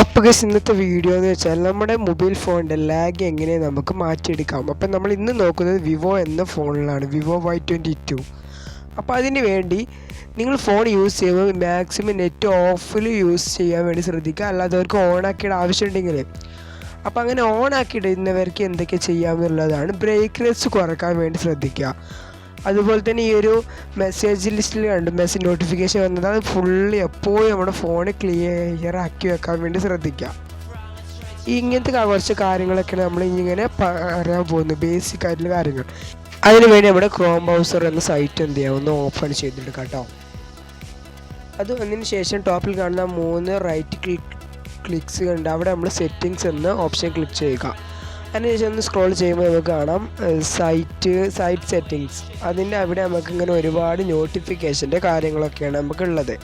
അപ്പോൾ ഗസ് ഇന്നത്തെ വീഡിയോ എന്ന് വെച്ചാൽ നമ്മുടെ മൊബൈൽ ഫോണിന്റെ ലാഗ് എങ്ങനെ നമുക്ക് മാറ്റിയെടുക്കാം? അപ്പം നമ്മൾ ഇന്ന് നോക്കുന്നത് വിവോ എന്ന ഫോണിലാണ് വിവോ വൈ ട്വന്റി ടു അപ്പോൾ അതിന് വേണ്ടി നിങ്ങൾ ഫോൺ യൂസ് ചെയ്യുമ്പോൾ മാക്സിമം നെറ്റ് ഓഫിൽ യൂസ് ചെയ്യാൻ വേണ്ടി ശ്രദ്ധിക്കുക. അല്ലാതെ അവർക്ക് ഓൺ ആക്കിയുടെ ആവശ്യമുണ്ടെങ്കിൽ. അപ്പോൾ അങ്ങനെ ഓൺ ആക്കിയിടുന്നവർക്ക് എന്തൊക്കെ ചെയ്യാമെന്നുള്ളതാണ് ബ്രേക്ക് റേറ്റ്സ് കുറയ്ക്കാൻ വേണ്ടി ശ്രദ്ധിക്കുക. അതുപോലെ തന്നെ ഈ ഒരു മെസ്സേജ് ലിസ്റ്റിൽ കണ്ട്. മെസ്സേജ് നോട്ടിഫിക്കേഷൻ വന്നത് അത് ഫുള്ള് എപ്പോഴും നമ്മുടെ ഫോൺ ക്ലിയർ ആക്കി വെക്കാൻ വേണ്ടി ശ്രദ്ധിക്കുക ഇങ്ങനത്തെ കുറച്ച് കാര്യങ്ങളൊക്കെയാണ് നമ്മൾ ഇങ്ങനെ പറയാൻ പോകുന്നത്. ബേസിക് ആയിട്ടുള്ള കാര്യങ്ങൾ. അതിനുവേണ്ടി നമ്മുടെ ക്രോം ബ്രൗസർ എന്ന സൈറ്റ് എന്ത് ചെയ്യാം? ഒന്ന് ഓപ്പൺ ചെയ്തിട്ട് കേട്ടോ അത് വന്നതിന് ശേഷം ടോപ്പിൽ കാണുന്ന മൂന്ന് റൈറ്റ് ക്ലിക്ക് ക്ലിക്സ് കണ്ട് അവിടെ നമ്മൾ സെറ്റിങ്സ് എന്ന ഓപ്ഷൻ ക്ലിക്ക് ചെയ്യുക. അതിനുശേഷം ഒന്ന് സ്ക്രോൾ ചെയ്യുമ്പോൾ നമുക്ക് കാണാം. സൈറ്റ് സൈറ്റ് സെറ്റിങ്സ് അതിന്റെ അവിടെ നമുക്കിങ്ങനെ ഒരുപാട് നോട്ടിഫിക്കേഷന്റെ കാര്യങ്ങളൊക്കെയാണ് നമുക്കുള്ളത്.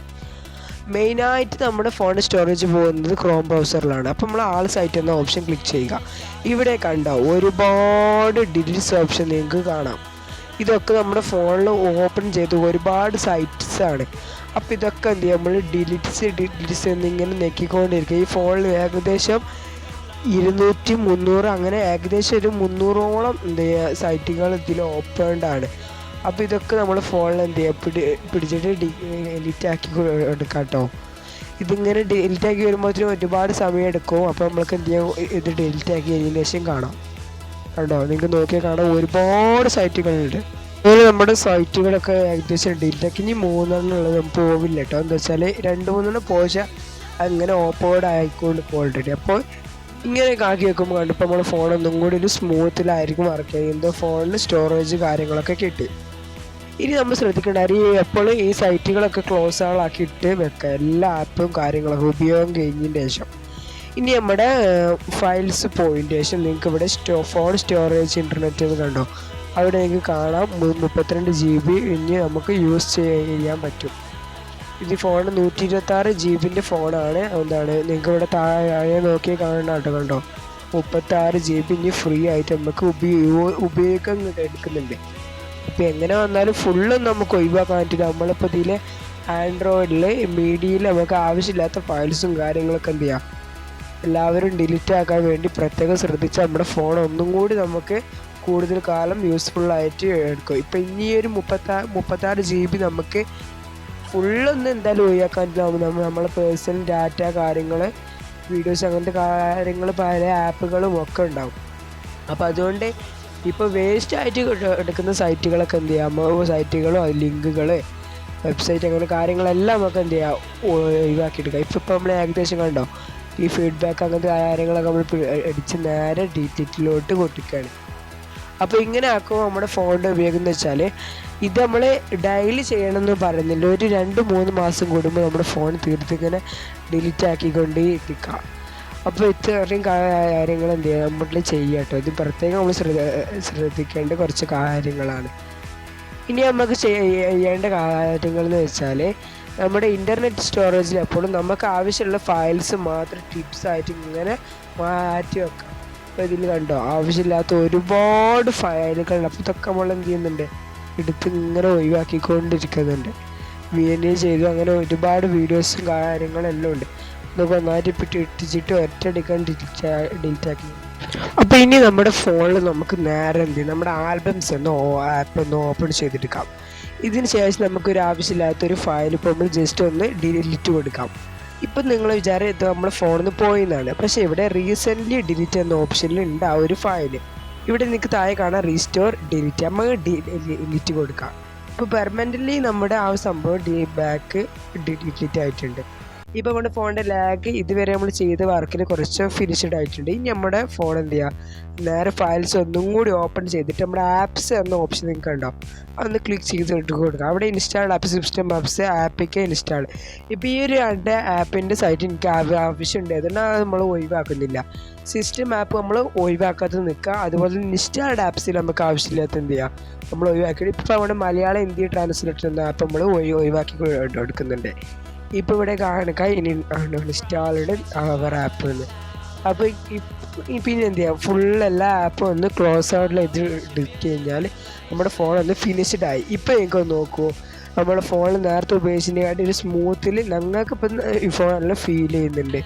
മെയിനായിട്ട് നമ്മുടെ ഫോൺ സ്റ്റോറേജ് പോകുന്നത് ക്രോം ബ്രൗസറിലാണ് അപ്പോൾ നമ്മൾ ആൾ സൈറ്റ് എന്ന ഓപ്ഷൻ ക്ലിക്ക് ചെയ്യുക. ഇവിടെ കണ്ടോ ഒരുപാട് ഡിലീറ്റ്സ് ഓപ്ഷൻ നിങ്ങൾക്ക് കാണാം. ഇതൊക്കെ നമ്മുടെ ഫോണിൽ ഓപ്പൺ ചെയ്ത് ഒരുപാട് സൈറ്റ്സ് ആണ്. അപ്പോൾ ഇതൊക്കെ എന്ത് ചെയ്യുക നമ്മൾ ഡിലീറ്റ്സ് ഡിലീറ്റ്സ് എന്നിങ്ങനെ ഞെക്കിക്കൊണ്ടിരിക്കുക ഈ ഫോണിൽ ഏകദേശം ഇരുന്നൂറ്റി മുന്നൂറ് അങ്ങനെ ഏകദേശം ഒരു മുന്നൂറോളം എന്ത് ചെയ്യുക സൈറ്റുകൾ ഇതിൽ ഓപ്പൺഡാണ് അപ്പോൾ ഇതൊക്കെ നമ്മൾ ഫോണിൽ എന്ത് ചെയ്യുക പിടി പിടിച്ചിട്ട് ഡി ഡിലീറ്റ് ആക്കി എടുക്കാം കേട്ടോ ഇതിങ്ങനെ ഡിലീറ്റ് ആക്കി വരുമ്പോഴത്തേനും ഒരുപാട് സമയം എടുക്കും. അപ്പോൾ നമ്മൾക്ക് എന്ത് ചെയ്യാം ഇത് ഡിലീറ്റ് ആക്കി ശേഷം കാണാം. കണ്ടോ? നിങ്ങൾക്ക് നോക്കിയാൽ കാണാം ഒരുപാട് സൈറ്റുകളുണ്ട്. അതുപോലെ നമ്മുടെ സൈറ്റുകളൊക്കെ ഏകദേശം ഡിലീറ്റ് ആക്കി. ഇനി നമുക്ക് പോവില്ല കേട്ടോ. എന്താ വെച്ചാൽ രണ്ട് മൂന്നെണ്ണം പോയാൽ അങ്ങനെ ഓപ്പോർഡ് ആയിക്കൊണ്ട് ഓൾറെഡി അപ്പോൾ ഇങ്ങനെയൊക്കെ ആക്കി വെക്കുമ്പോൾ കണ്ടപ്പോൾ നമ്മുടെ ഫോൺ ഒന്നും കൂടി ഒരു സ്മൂത്തിലായിരിക്കും വർക്ക് ചെയ്യുന്നത് ഫോണിൽ സ്റ്റോറേജ് കാര്യങ്ങളൊക്കെ കിട്ടി. ഇനി നമ്മൾ ശ്രദ്ധിക്കേണ്ട ഈ എപ്പോഴും ഈ സൈറ്റുകളൊക്കെ ക്ലോസ് ആളാക്കി ഇട്ട് വെക്കുക എല്ലാ ആപ്പും കാര്യങ്ങളൊക്കെ ഉപയോഗം കഴിഞ്ഞതിന് ശേഷം. ഇനി നമ്മുടെ ഫയൽസ് പോയിന്റ് ശേഷം നിങ്ങൾക്ക് ഇവിടെ സ്റ്റോ ഫോൺ സ്റ്റോറേജ് ഇന്റർനെറ്റ് എന്ന് കണ്ടോ? അവിടെ നിങ്ങൾക്ക് കാണാം. മുപ്പത്തിരണ്ട് ജി ബി ഇനി നമുക്ക് യൂസ് ചെയ്യാൻ പറ്റും. ഇത് ഫോൺ നൂറ്റി ഇരുപത്തി ആറ് ജി ബിന്റെ ഫോണാണ് എന്താണ് ഇവിടെ താഴെ നോക്കി കാണുന്ന കേട്ടോ കണ്ടോ? മുപ്പത്തി ആറ് ജി ബി ഇനി ഫ്രീ ആയിട്ട് നമുക്ക് ഉപയോഗ ഉപയോഗിക്കാൻ എടുക്കുന്നുണ്ട്. അപ്പോൾ എങ്ങനെ വന്നാലും ഫുള്ളും നമുക്ക് ഒഴിവാക്കാൻ പറ്റില്ല നമ്മളിപ്പോൾ ഇതിൽ ആൻഡ്രോയിഡിൽ മീഡിയയിൽ നമുക്ക് ആവശ്യമില്ലാത്ത ഫയൽസും കാര്യങ്ങളൊക്കെ എന്ത് ചെയ്യാം? എല്ലാവരും ഡിലീറ്റ് ആക്കാൻ വേണ്ടി പ്രത്യേകം ശ്രദ്ധിച്ച് നമ്മുടെ ഫോൺ ഒന്നും കൂടി നമുക്ക് കൂടുതൽ കാലം യൂസ്ഫുൾ ആയിട്ട് എടുക്കും. ഇപ്പം ഇനി ഒരു മുപ്പത്താ മുപ്പത്താറ് ജി ബി നമുക്ക് ഫുള്ളൊന്നും എന്തായാലും ഒഴിവാക്കാൻ പറ്റില്ല നമ്മൾ നമ്മളെ പേഴ്സണൽ ഡാറ്റ കാര്യങ്ങൾ വീഡിയോസ് അങ്ങനത്തെ കാര്യങ്ങൾ പല ആപ്പുകളും ഒക്കെ ഉണ്ടാവും. അപ്പോൾ അതുകൊണ്ട് ഇപ്പോൾ വേസ്റ്റ് ആയിട്ട് എടുക്കുന്ന സൈറ്റുകളൊക്കെ എന്ത് ചെയ്യാം? സൈറ്റുകളോ ലിങ്കുകൾ വെബ്സൈറ്റ് അങ്ങനെ കാര്യങ്ങളെല്ലാം നമുക്ക് എന്ത് ചെയ്യാം? ഒഴിവാക്കിയെടുക്കാം. ഇപ്പോൾ ഇപ്പോൾ നമ്മൾ ഏകദേശം കണ്ടോ? ഈ ഫീഡ്ബാക്ക് അങ്ങനത്തെ കാര്യങ്ങളൊക്കെ നമ്മൾ അടിച്ച് നേരെ ഡീറ്റെയിലോട്ട് പൊട്ടിക്കുകയാണ് അപ്പോൾ ഇങ്ങനെ ആക്കുമ്പോൾ നമ്മുടെ ഫോണിന്റെ ഉപയോഗം എന്ന് വെച്ചാൽ ഇത് നമ്മൾ ഡെയിലി ചെയ്യണമെന്ന് പറയുന്നില്ല. ഒരു രണ്ട് മൂന്ന് മാസം കൂടുമ്പോൾ നമ്മുടെ ഫോൺ തീർത്തിങ്ങനെ ഡിലീറ്റ് ആക്കിക്കൊണ്ടേ ഇരിക്കാം. അപ്പോൾ ഇത്രയും കാര്യങ്ങൾ എന്ത് ചെയ്യുക നമ്മൾ ചെയ്യുക കേട്ടോ. ഇത് പ്രത്യേകം നമ്മൾ ശ്രദ്ധ ശ്രദ്ധിക്കേണ്ട കുറച്ച് കാര്യങ്ങളാണ്. ഇനി നമുക്ക് ചെയ്യേണ്ട കാര്യങ്ങൾ എന്ന് വെച്ചാൽ നമ്മുടെ ഇന്റർനെറ്റ് സ്റ്റോറേജിൽ എപ്പോഴും നമുക്ക് ആവശ്യമുള്ള ഫയൽസ് മാത്രം ടിപ്സ് ആയിട്ട് ഇങ്ങനെ മാറ്റി വെക്കാം. ഇതിൽ കണ്ടോ? ആവശ്യമില്ലാത്ത ഒരുപാട് ഫയലുകൾ. അപ്പോൾ ഇതൊക്കെ നമ്മൾ എന്ത് ചെയ്യുന്നുണ്ട്? എടുത്ത് ഇങ്ങനെ ഒഴിവാക്കിക്കൊണ്ടിരിക്കുന്നുണ്ട്. വി എൻ എ ചെയ്തു. അങ്ങനെ ഒരുപാട് വീഡിയോസും കാര്യങ്ങളും എല്ലാം ഉണ്ട്. അതൊക്കെ ഒന്നായിട്ട് ഇപ്പിട്ട് ഇട്ടിച്ചിട്ട് ഒറ്റയടിക്കാൻ ഡിലീറ്റ് ഡിലീറ്റ് ആക്കി. അപ്പോൾ ഇനി നമ്മുടെ ഫോണിൽ നമുക്ക് നേരെ എന്ത് ചെയ്യും? നമ്മുടെ ആൽബംസ് ഒന്ന് ആപ്പ് ഒന്ന് ഓപ്പൺ ചെയ്തെടുക്കാം. ഇതിന് ശേഷം നമുക്കൊരു ആവശ്യമില്ലാത്തൊരു ഫയൽ ഇപ്പോൾ നമ്മൾ ജസ്റ്റ് ഒന്ന് ഡിലീറ്റ് കൊടുക്കാം. ഇപ്പം നിങ്ങൾ വിചാരം ഇത് നമ്മുടെ ഫോണിൽ നിന്ന് പോയെന്നാണ്. പക്ഷേ ഇവിടെ റീസെന്റ്ലി ഡിലീറ്റ് എന്ന ഓപ്ഷനിൽ ഉണ്ട് ആ ഒരു ഫയൽ ഇവിടെ നിങ്ങൾക്ക് താഴെ കാണാം റീസ്റ്റോർ ഡിലീറ്റ് നമുക്ക് ഡിലീറ്റ് കൊടുക്കാം. ഇപ്പോൾ പെർമനന്റ്ലി നമ്മുടെ ആ സംഭവം ഡി ബാക്ക് ഡിലീറ്റ് ആയിട്ടുണ്ട്. ഇപ്പോൾ നമ്മുടെ ഫോണിന്റെ ലാഗ് ഇതുവരെ നമ്മൾ ചെയ്ത വർക്കിൽ കുറച്ച് ഫിനിഷ്ഡ് ആയിട്ടുണ്ട്. ഇനി നമ്മുടെ ഫോൺ എന്ത് ചെയ്യുക നേരെ ഫയൽസ് ഒന്നും കൂടി ഓപ്പൺ ചെയ്തിട്ട് നമ്മുടെ ആപ്സ് എന്ന ഓപ്ഷൻ നിങ്ങൾക്ക് ഉണ്ടോ അതൊന്ന് ക്ലിക്ക് ചെയ്ത് കൊടുക്കുക അവിടെ ഇൻസ്റ്റാൾ ആപ്പ് സിസ്റ്റം ആപ്സ് ആപ്പിക്ക് ഇൻസ്റ്റാൾ ഇപ്പോൾ ഈ ഒരു രണ്ട് ആപ്പിന്റെ സൈറ്റ് എനിക്ക് ആവ- ആവശ്യമുണ്ട്. അതുകൊണ്ട് അത് നമ്മൾ ഒഴിവാക്കുന്നില്ല. സിസ്റ്റം ആപ്പ് നമ്മൾ ഒഴിവാക്കാതെ നിൽക്കുക അതുപോലെ തന്നെ ഇൻസ്റ്റാൾഡ് ആപ്സിൽ നമുക്ക് ആവശ്യമില്ലാത്ത എന്ത് ചെയ്യുക നമ്മൾ ഒഴിവാക്കി ഇപ്പോൾ നമ്മുടെ മലയാളം ഹിന്ദി ട്രാൻസ്ലേറ്റർ എന്ന ആപ്പ് നമ്മൾ ഒഴിവാക്കി എടുക്കുന്നുണ്ട് ഇപ്പോൾ ഇവിടെ കാണുക ഇനി ഇൻസ്റ്റാൾഡ് അവർ ആപ്പ് എന്ന് അപ്പോൾ പിന്നെ എന്ത് ചെയ്യാം? ഫുൾ എല്ലാ ആപ്പും ഒന്ന് ക്ലോസ് ഔട്ടിൽ ഇത് എടുത്തു കഴിഞ്ഞാൽ നമ്മുടെ ഫോൺ ഒന്ന് ഫിനിഷ്ഡ് ആയി. ഇപ്പോൾ നോക്കുമോ നമ്മുടെ ഫോണിൽ നേരത്തെ ഉപയോഗിച്ചതിനെക്കാട്ടി ഒരു സ്മൂത്തിൽ ഞങ്ങൾക്ക് ഇപ്പം ഈ ഫോൺ നല്ല ഫീൽ ചെയ്യുന്നുണ്ട്.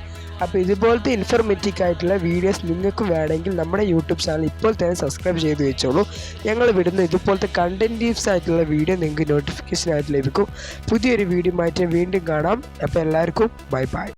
അപ്പോൾ ഇതുപോലത്തെ ഇൻഫർമേറ്റീവ് ആയിട്ടുള്ള വീഡിയോസ് നിങ്ങൾക്ക് വേണമെങ്കിൽ നമ്മുടെ യൂട്യൂബ് ചാനൽ ഇപ്പോൾ തന്നെ സബ്സ്ക്രൈബ് ചെയ്ത് വെച്ചോളൂ. ഞങ്ങൾ വിടുന്ന ഇതുപോലത്തെ കണ്ടന്റീവ്സ് ആയിട്ടുള്ള വീഡിയോ നിങ്ങൾക്ക് നോട്ടിഫിക്കേഷൻ ആയിട്ട് ലഭിക്കും. പുതിയൊരു വീഡിയോ ആയിട്ട് വീണ്ടും കാണാം. അപ്പോൾ എല്ലാവർക്കും ബൈ ബൈ